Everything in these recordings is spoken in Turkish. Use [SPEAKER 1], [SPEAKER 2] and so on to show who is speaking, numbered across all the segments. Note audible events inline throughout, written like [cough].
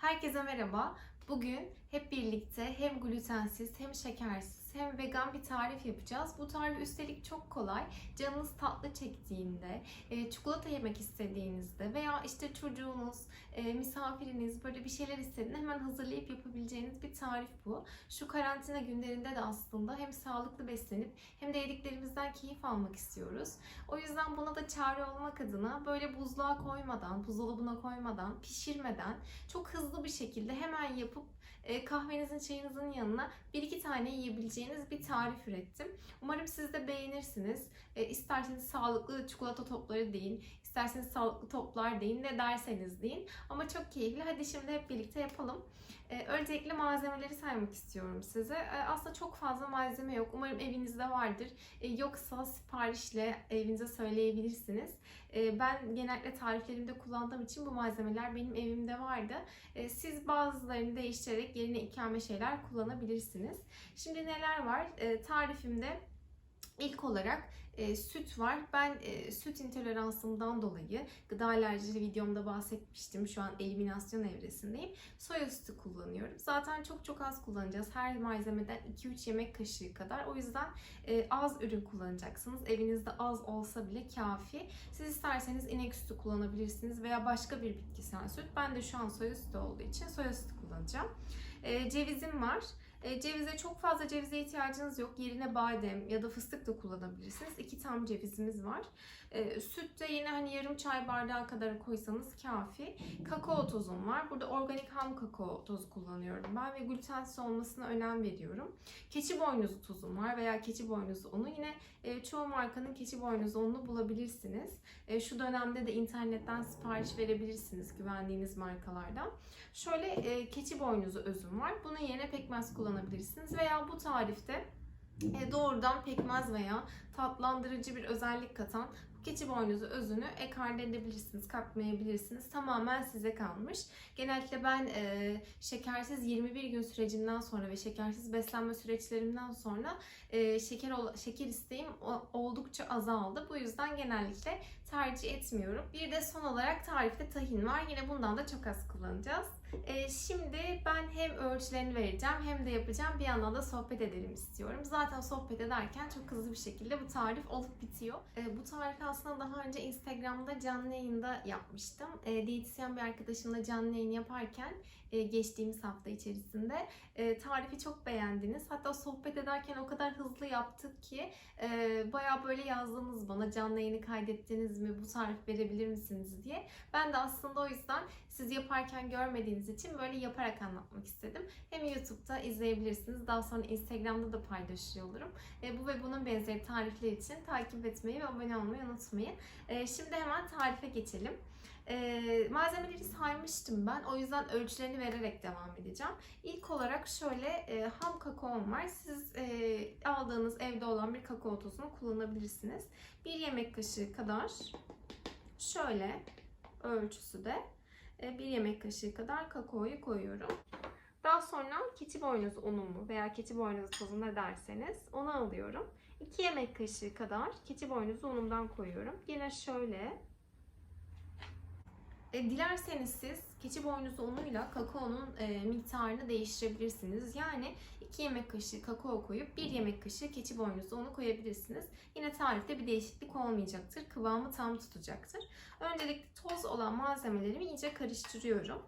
[SPEAKER 1] Herkese merhaba. Bugün hep birlikte hem glutensiz hem şekersiz hem vegan bir tarif yapacağız. Bu tarif üstelik çok kolay. Canınız tatlı çektiğinde, e, çikolata yemek istediğinizde veya işte çocuğunuz, e, misafiriniz böyle bir şeyler istediğinde hemen hazırlayıp yapabileceğiniz bir tarif bu. Şu karantina günlerinde de aslında hem sağlıklı beslenip hem de yediklerimizden keyif almak istiyoruz. O yüzden buna da çare olmak adına böyle buzluğa koymadan, buzdolabına koymadan, pişirmeden çok hızlı bir şekilde hemen yapıp e, kahvenizin, çayınızın yanına bir iki tane yiyebileceğiniz bir tarif ürettim. Umarım siz de beğenirsiniz. E, isterseniz sağlıklı çikolata topları deyin, isterseniz sağlıklı toplar deyin, ne derseniz deyin. Ama çok keyifli. Hadi şimdi hep birlikte yapalım. E, öncelikle malzemeleri saymak istiyorum size. E, aslında çok fazla malzeme yok. Umarım evinizde vardır. E, yoksa siparişle evinize söyleyebilirsiniz. E, ben genellikle tariflerimde kullandığım için bu malzemeler benim evimde vardı. E, siz bazılarını değiştirerek yerine ikame şeyler kullanabilirsiniz. Şimdi neler var? E, tarifimde ilk olarak e, süt var. Ben e, süt intoleransımdan dolayı gıda alerjisi videomda bahsetmiştim. Şu an eliminasyon evresindeyim. Soya sütü kullanıyorum. Zaten çok çok az kullanacağız. Her malzemeden 2-3 yemek kaşığı kadar. O yüzden e, az ürün kullanacaksınız. Evinizde az olsa bile kafi. Siz isterseniz inek sütü kullanabilirsiniz veya başka bir bitkisel süt. Ben de şu an soya sütü olduğu için soya sütü kullanacağım. E, cevizim var. E, cevize çok fazla cevize ihtiyacınız yok. Yerine badem ya da fıstık da kullanabilirsiniz. İki tam cevizimiz var. E, süt de yine hani yarım çay bardağı kadar koysanız kafi. Kakao tozum var. Burada organik ham kakao tozu kullanıyorum ben ve glutensiz olmasına önem veriyorum. Keçi boynuzu tuzum var veya keçi boynuzu unu. Yine e, çoğu markanın keçi boynuzu ununu bulabilirsiniz. E, şu dönemde de internetten sipariş verebilirsiniz güvendiğiniz markalardan. Şöyle e, keçi boynuzu özüm var. Bunun yerine pekmez kullanabilirsiniz veya bu tarifte e, doğrudan pekmez veya tatlandırıcı bir özellik katan keçi boynuzu özünü ekarte edebilirsiniz, katmayabilirsiniz. Tamamen size kalmış. Genellikle ben e, şekersiz 21 gün sürecinden sonra ve şekersiz beslenme süreçlerimden sonra e, şeker şeker isteğim oldukça azaldı. Bu yüzden genellikle tercih etmiyorum. Bir de son olarak tarifte tahin var. Yine bundan da çok az kullanacağız. Ee, şimdi ben hem ölçülerini vereceğim hem de yapacağım. Bir yandan da sohbet edelim istiyorum. Zaten sohbet ederken çok hızlı bir şekilde bu tarif olup bitiyor. Ee, bu tarifi aslında daha önce Instagram'da canlı yayında yapmıştım. Ee, diyetisyen bir arkadaşımla canlı yayın yaparken e, geçtiğimiz hafta içerisinde e, tarifi çok beğendiniz. Hatta sohbet ederken o kadar hızlı yaptık ki e, bayağı böyle yazdınız bana canlı yayını kaydettiniz mi bu tarif verebilir misiniz diye. Ben de aslında o yüzden siz yaparken görmediğiniz için böyle yaparak anlatmak istedim. Hem YouTube'da izleyebilirsiniz. Daha sonra Instagram'da da paylaşıyor olurum. E, bu ve bunun benzeri tarifler için takip etmeyi ve abone olmayı unutmayın. E, şimdi hemen tarife geçelim. E, malzemeleri saymıştım ben. O yüzden ölçülerini vererek devam edeceğim. İlk olarak şöyle e, ham kakaom var. Siz e, aldığınız evde olan bir kakao tozunu kullanabilirsiniz. Bir yemek kaşığı kadar şöyle ölçüsü de e, bir yemek kaşığı kadar kakaoyu koyuyorum. Daha sonra keçi boynuzu unumu veya keçi boynuzu tozu ne derseniz onu alıyorum. 2 yemek kaşığı kadar keçi boynuzu unumdan koyuyorum. Yine şöyle e, dilerseniz siz keçi boynuzu unuyla kakaonun e, miktarını değiştirebilirsiniz. Yani 2 yemek kaşığı kakao koyup 1 yemek kaşığı keçi boynuzu unu koyabilirsiniz. Yine tarifte bir değişiklik olmayacaktır. Kıvamı tam tutacaktır. Öncelikle toz olan malzemelerimi iyice karıştırıyorum.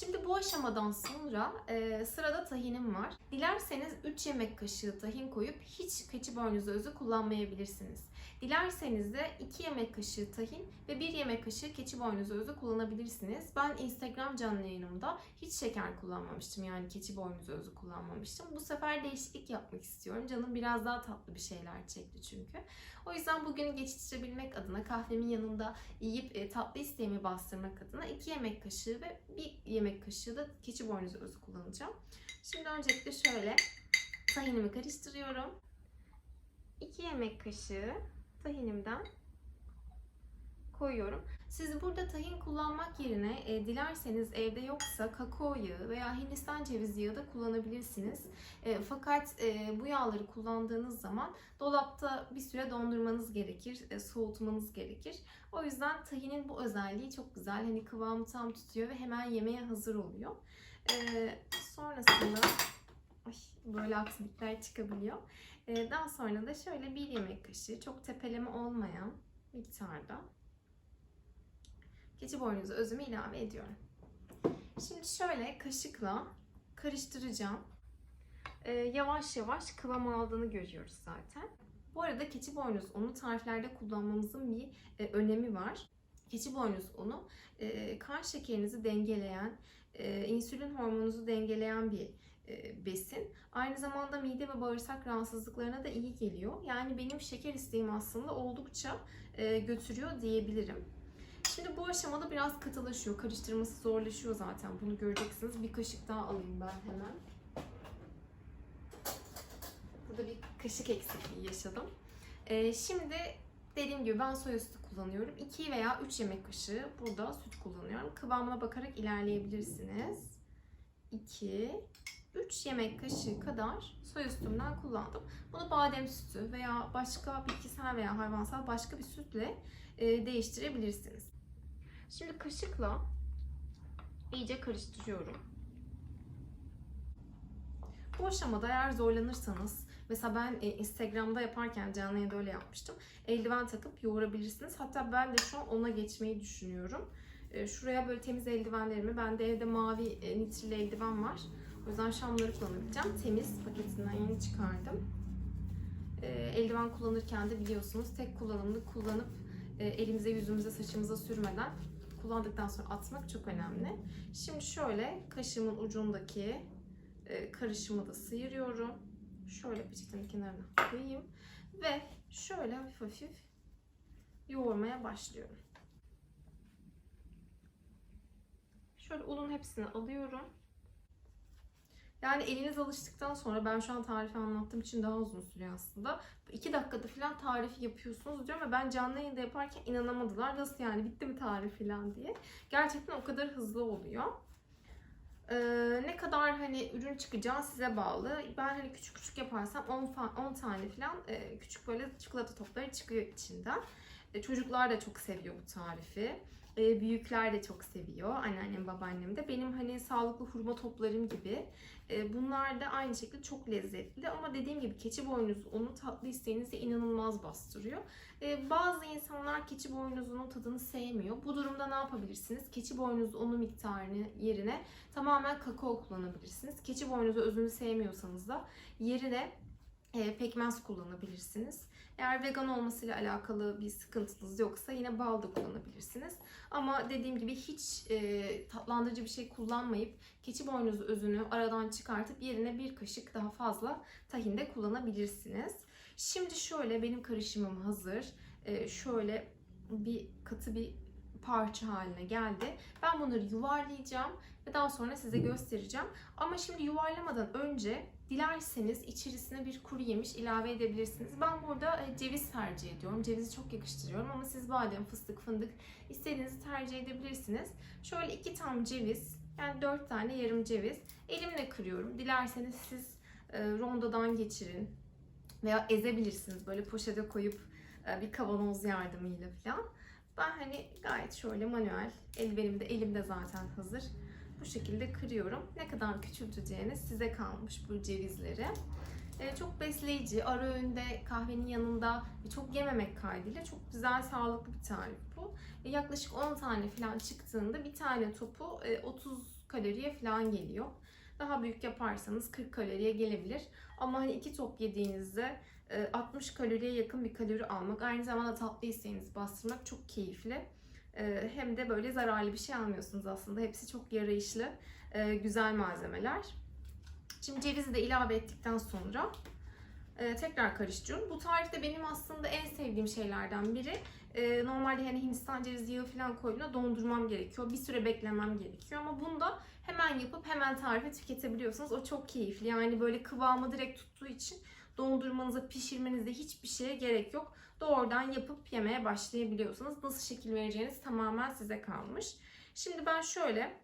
[SPEAKER 1] Şimdi bu aşamadan sonra e, sırada tahinim var. Dilerseniz 3 yemek kaşığı tahin koyup hiç keçi boynuzu özü kullanmayabilirsiniz. Dilerseniz de 2 yemek kaşığı tahin ve 1 yemek kaşığı keçi boynuzu özü kullanabilirsiniz. Ben Instagram canlı yayınımda hiç şeker kullanmamıştım yani keçi boynuzu özü kullanmamıştım. Bu sefer değişiklik yapmak istiyorum. Canım biraz daha tatlı bir şeyler çekti çünkü. O yüzden bugünü geçiştirebilmek adına kahvemin yanında yiyip e, tatlı isteğimi bastırmak adına 2 yemek kaşığı ve 1 yemek kaşığı da keçi boynuzu özü kullanacağım. Şimdi öncelikle şöyle tahinimi karıştırıyorum. 2 yemek kaşığı tahinimden koyuyorum. Siz burada tahin kullanmak yerine e, dilerseniz evde yoksa kakao yağı veya hindistan cevizi yağı da kullanabilirsiniz. E, fakat e, bu yağları kullandığınız zaman dolapta bir süre dondurmanız gerekir, e, soğutmanız gerekir. O yüzden tahinin bu özelliği çok güzel. Hani kıvamı tam tutuyor ve hemen yemeğe hazır oluyor. E, sonrasında ay, böyle aksilikler çıkabiliyor. E, daha sonra da şöyle bir yemek kaşığı çok tepeleme olmayan miktarda keçi boynuzu özümü ilave ediyorum. Şimdi şöyle kaşıkla karıştıracağım. Ee, yavaş yavaş kıvam aldığını görüyoruz zaten. Bu arada keçi boynuz unu tariflerde kullanmamızın bir e, önemi var. Keçi boynuz unu e, kan şekerinizi dengeleyen, e, insülin hormonunuzu dengeleyen bir e, besin. Aynı zamanda mide ve bağırsak rahatsızlıklarına da iyi geliyor. Yani benim şeker isteğim aslında oldukça e, götürüyor diyebilirim. Şimdi bu aşamada biraz katılaşıyor. Karıştırması zorlaşıyor zaten. Bunu göreceksiniz. Bir kaşık daha alayım ben hemen. Burada bir kaşık eksikliği yaşadım. Ee, şimdi dediğim gibi ben soya sütü kullanıyorum. 2 veya 3 yemek kaşığı burada süt kullanıyorum. Kıvamına bakarak ilerleyebilirsiniz. 2 3 yemek kaşığı kadar soya sütümden kullandım. Bunu badem sütü veya başka bitkisel veya hayvansal başka bir sütle e, değiştirebilirsiniz. Şimdi kaşıkla iyice karıştırıyorum. Bu aşamada eğer zorlanırsanız, mesela ben e, Instagram'da yaparken canlı yayında öyle yapmıştım. Eldiven takıp yoğurabilirsiniz. Hatta ben de şu an ona geçmeyi düşünüyorum. E, Şuraya böyle temiz eldivenlerimi, bende evde mavi e, nitrili eldiven var. O yüzden şamları kullanabileceğim. Temiz paketinden yeni çıkardım. E, Eldiven kullanırken de biliyorsunuz tek kullanımlı kullanıp e, elimize, yüzümüze, saçımıza sürmeden kullandıktan sonra atmak çok önemli. Şimdi şöyle kaşığımın ucundaki e, karışımı da sıyırıyorum. Şöyle peçetenin kenarına koyayım ve şöyle hafif hafif yoğurmaya başlıyorum. Şöyle unun hepsini alıyorum. Yani eliniz alıştıktan sonra ben şu an tarifi anlattığım için daha uzun sürüyor aslında. 2 dakikada falan tarifi yapıyorsunuz diyor ama ben canlı yayında yaparken inanamadılar. Nasıl yani bitti mi tarif falan diye. Gerçekten o kadar hızlı oluyor. Ee, ne kadar hani ürün çıkacağı size bağlı. Ben hani küçük küçük yaparsam 10, fa- 10 tane falan e, küçük böyle çikolata topları çıkıyor içinden. E, çocuklar da çok seviyor bu tarifi. E, büyükler de çok seviyor. Anneannem, babaannem de. Benim hani sağlıklı hurma toplarım gibi. E, bunlar da aynı şekilde çok lezzetli. Ama dediğim gibi keçi boynuzu unu tatlı isteğinizi inanılmaz bastırıyor. Bazı insanlar keçi boynuzunun tadını sevmiyor. Bu durumda ne yapabilirsiniz? Keçi boynuzu unu miktarını yerine tamamen kakao kullanabilirsiniz. Keçi boynuzu özünü sevmiyorsanız da yerine pekmez kullanabilirsiniz. Eğer vegan olmasıyla alakalı bir sıkıntınız yoksa yine bal da kullanabilirsiniz. Ama dediğim gibi hiç e, tatlandırıcı bir şey kullanmayıp keçi boynuzu özünü aradan çıkartıp yerine bir kaşık daha fazla tahin de kullanabilirsiniz. Şimdi şöyle benim karışımım hazır. E, şöyle bir katı bir parça haline geldi. Ben bunları yuvarlayacağım ve daha sonra size göstereceğim. Ama şimdi yuvarlamadan önce dilerseniz içerisine bir kuru yemiş ilave edebilirsiniz. Ben burada e, ceviz tercih ediyorum. Cevizi çok yakıştırıyorum ama siz badem, fıstık, fındık istediğinizi tercih edebilirsiniz. Şöyle iki tam ceviz, yani dört tane yarım ceviz elimle kırıyorum. Dilerseniz siz e, rondodan geçirin veya ezebilirsiniz. Böyle poşete koyup e, bir kavanoz yardımıyla falan. Ben hani gayet şöyle manuel, ellerimde elimde zaten hazır. Bu şekilde kırıyorum. Ne kadar küçülteceğiniz size kalmış bu cevizleri. Ee, çok besleyici, ara öğünde kahvenin yanında çok yememek kaydıyla çok güzel, sağlıklı bir tarif bu. E, yaklaşık 10 tane falan çıktığında bir tane topu e, 30 kaloriye falan geliyor. Daha büyük yaparsanız 40 kaloriye gelebilir. Ama hani iki top yediğinizde e, 60 kaloriye yakın bir kalori almak, aynı zamanda tatlı isteğinizi bastırmak çok keyifli. E, Hem de böyle zararlı bir şey almıyorsunuz aslında. Hepsi çok yarayışlı, e, güzel malzemeler. Şimdi cevizi de ilave ettikten sonra e, tekrar karıştırıyorum. Bu tarifte benim aslında en sevdiğim şeylerden biri. E, normalde hani Hindistan cevizi yağı falan koyduğumda dondurmam gerekiyor. Bir süre beklemem gerekiyor ama bunda hemen yapıp hemen tarifi tüketebiliyorsunuz. O çok keyifli. Yani böyle kıvamı direkt tuttuğu için dondurmanıza, pişirmenize hiçbir şeye gerek yok. Doğrudan yapıp yemeye başlayabiliyorsunuz. Nasıl şekil vereceğiniz tamamen size kalmış. Şimdi ben şöyle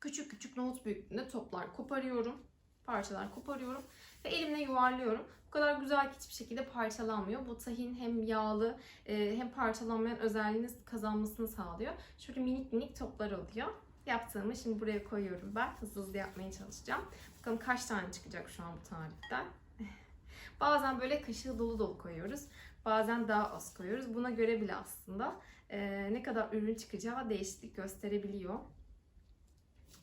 [SPEAKER 1] küçük küçük nohut büyüklüğünde toplar koparıyorum. Parçalar koparıyorum ve elimle yuvarlıyorum. Bu kadar güzel ki hiçbir şekilde parçalanmıyor. Bu tahin hem yağlı e, hem parçalanmayan özelliğini kazanmasını sağlıyor. Şöyle minik minik toplar oluyor. Yaptığımı şimdi buraya koyuyorum ben. Hızlı hızlı yapmaya çalışacağım. Bakalım kaç tane çıkacak şu an bu tariften. [laughs] Bazen böyle kaşığı dolu dolu koyuyoruz. Bazen daha az koyuyoruz. Buna göre bile aslında e, ne kadar ürün çıkacağı değişiklik gösterebiliyor.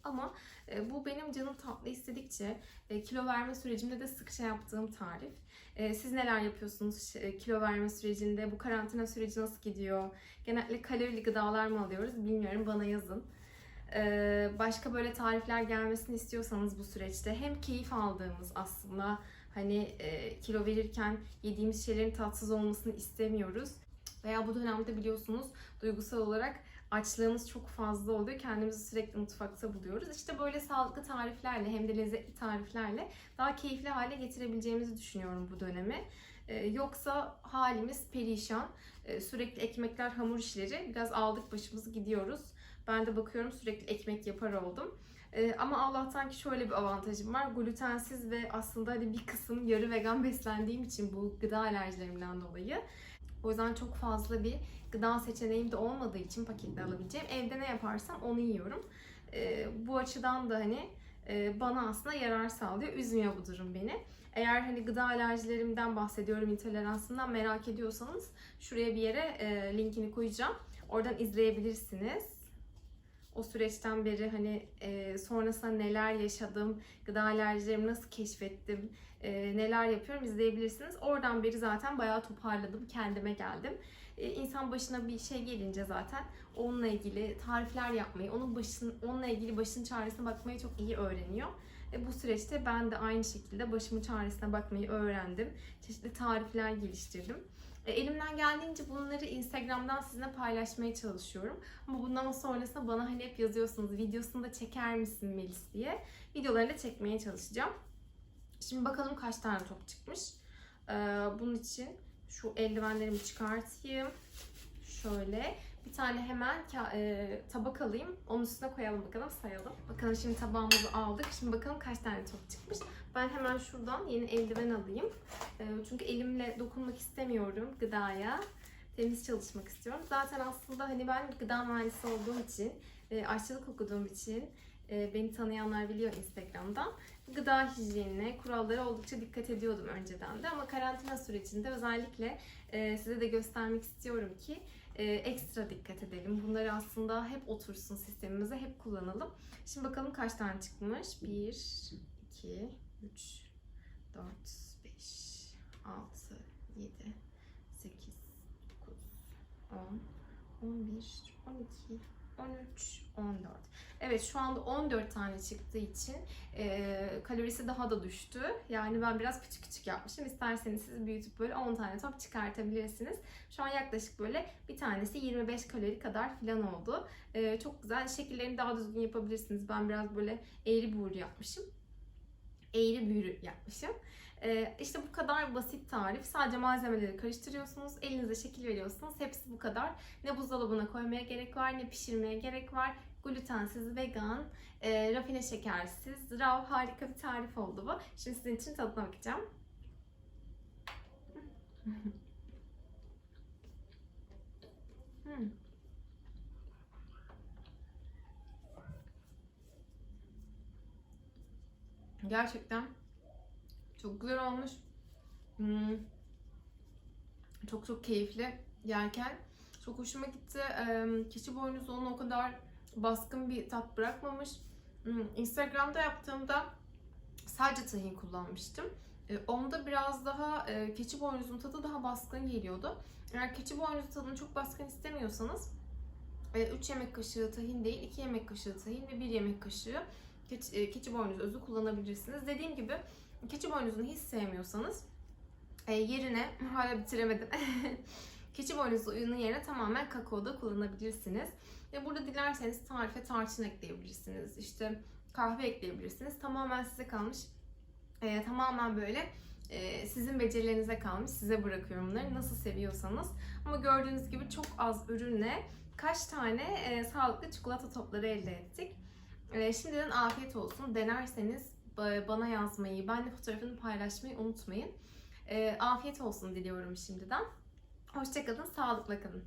[SPEAKER 1] Ama e, bu benim canım tatlı istedikçe e, kilo verme sürecimde de sıkça yaptığım tarif. E, siz neler yapıyorsunuz e, kilo verme sürecinde? Bu karantina süreci nasıl gidiyor? Genellikle kalorili gıdalar mı alıyoruz? Bilmiyorum bana yazın. E, başka böyle tarifler gelmesini istiyorsanız bu süreçte hem keyif aldığımız aslında hani e, kilo verirken yediğimiz şeylerin tatsız olmasını istemiyoruz. Veya bu dönemde biliyorsunuz duygusal olarak açlığımız çok fazla oluyor. Kendimizi sürekli mutfakta buluyoruz. İşte böyle sağlıklı tariflerle hem de lezzetli tariflerle daha keyifli hale getirebileceğimizi düşünüyorum bu dönemi. Ee, yoksa halimiz perişan. Ee, sürekli ekmekler, hamur işleri biraz aldık başımızı gidiyoruz. Ben de bakıyorum sürekli ekmek yapar oldum. Ee, ama Allah'tan ki şöyle bir avantajım var. Glutensiz ve aslında hani bir kısım yarı vegan beslendiğim için bu gıda alerjilerimden dolayı. O yüzden çok fazla bir gıda seçeneğim de olmadığı için paketli alabileceğim. Evde ne yaparsam onu yiyorum. Ee, bu açıdan da hani e, bana aslında yarar sağlıyor. Üzmüyor bu durum beni. Eğer hani gıda alerjilerimden bahsediyorum, intoleransından merak ediyorsanız şuraya bir yere e, linkini koyacağım. Oradan izleyebilirsiniz. O süreçten beri hani e, sonrasında neler yaşadım, gıda alerjilerimi nasıl keşfettim, e, neler yapıyorum izleyebilirsiniz. Oradan beri zaten bayağı toparladım, kendime geldim. E, insan başına bir şey gelince zaten onunla ilgili tarifler yapmayı, onun başın, onunla ilgili başın çaresine bakmayı çok iyi öğreniyor. E, bu süreçte ben de aynı şekilde başımın çaresine bakmayı öğrendim. Çeşitli tarifler geliştirdim. E, elimden geldiğince bunları Instagram'dan sizinle paylaşmaya çalışıyorum. Ama bundan sonrasında bana hani hep yazıyorsunuz videosunu da çeker misin Melis diye. Videolarını da çekmeye çalışacağım. Şimdi bakalım kaç tane top çıkmış. Ee, bunun için şu eldivenlerimi çıkartayım. Şöyle bir tane hemen e, tabak alayım. Onun üstüne koyalım bakalım sayalım. Bakalım şimdi tabağımızı aldık. Şimdi bakalım kaç tane top çıkmış. Ben hemen şuradan yeni eldiven alayım. E, çünkü elimle dokunmak istemiyorum gıdaya. Temiz çalışmak istiyorum. Zaten aslında hani ben gıda mühendisi olduğum için, e, aşçılık okuduğum için e, beni tanıyanlar biliyor Instagram'dan. Gıda hijyenine, kurallara oldukça dikkat ediyordum önceden de. Ama karantina sürecinde özellikle e, size de göstermek istiyorum ki e, ekstra dikkat edelim. Bunları aslında hep otursun sistemimize, hep kullanalım. Şimdi bakalım kaç tane çıkmış? 1, 2, 3, 4, 5, 6, 7, 8, 9, 10, 11, 12, 13, 14. Evet şu anda 14 tane çıktığı için e, kalorisi daha da düştü. Yani ben biraz küçük küçük yapmışım. İsterseniz siz büyütüp böyle 10 tane top çıkartabilirsiniz. Şu an yaklaşık böyle bir tanesi 25 kalori kadar falan oldu. E, çok güzel. Şekillerini daha düzgün yapabilirsiniz. Ben biraz böyle eğri buğru yapmışım. Eğri büğrü yapmışım. Ee, işte bu kadar basit tarif. Sadece malzemeleri karıştırıyorsunuz. Elinize şekil veriyorsunuz. Hepsi bu kadar. Ne buzdolabına koymaya gerek var ne pişirmeye gerek var. Glutensiz, vegan, e, rafine şekersiz, raw harika bir tarif oldu bu. Şimdi sizin için tadına bakacağım. Hmm. Gerçekten çok güzel olmuş. Hmm. Çok çok keyifli yerken. Çok hoşuma gitti. Ee, keçi boynuzu onu o kadar baskın bir tat bırakmamış. Hmm. Instagram'da yaptığımda sadece tahin kullanmıştım. Ee, onda biraz daha e, keçi boynuzun tadı daha baskın geliyordu. Eğer keçi boynuzu tadını çok baskın istemiyorsanız 3 yemek kaşığı tahin değil 2 yemek kaşığı tahin ve 1 yemek kaşığı keçi, e, keçi boynuzu özü kullanabilirsiniz. Dediğim gibi keçi boynuzunu hiç sevmiyorsanız e, yerine [laughs] hala bitiremedim. [laughs] keçi boynuzu ürünün yerine tamamen kakao da kullanabilirsiniz. Ve burada dilerseniz tarife tarçın ekleyebilirsiniz. İşte kahve ekleyebilirsiniz. Tamamen size kalmış. E, tamamen böyle Ee, sizin becerilerinize kalmış. Size bırakıyorum bunları. Nasıl seviyorsanız. Ama gördüğünüz gibi çok az ürünle kaç tane e, sağlıklı çikolata topları elde ettik. E, şimdiden afiyet olsun. Denerseniz ba- bana yazmayı, benimle fotoğrafını paylaşmayı unutmayın. E, afiyet olsun diliyorum şimdiden. Hoşçakalın, sağlıkla kalın.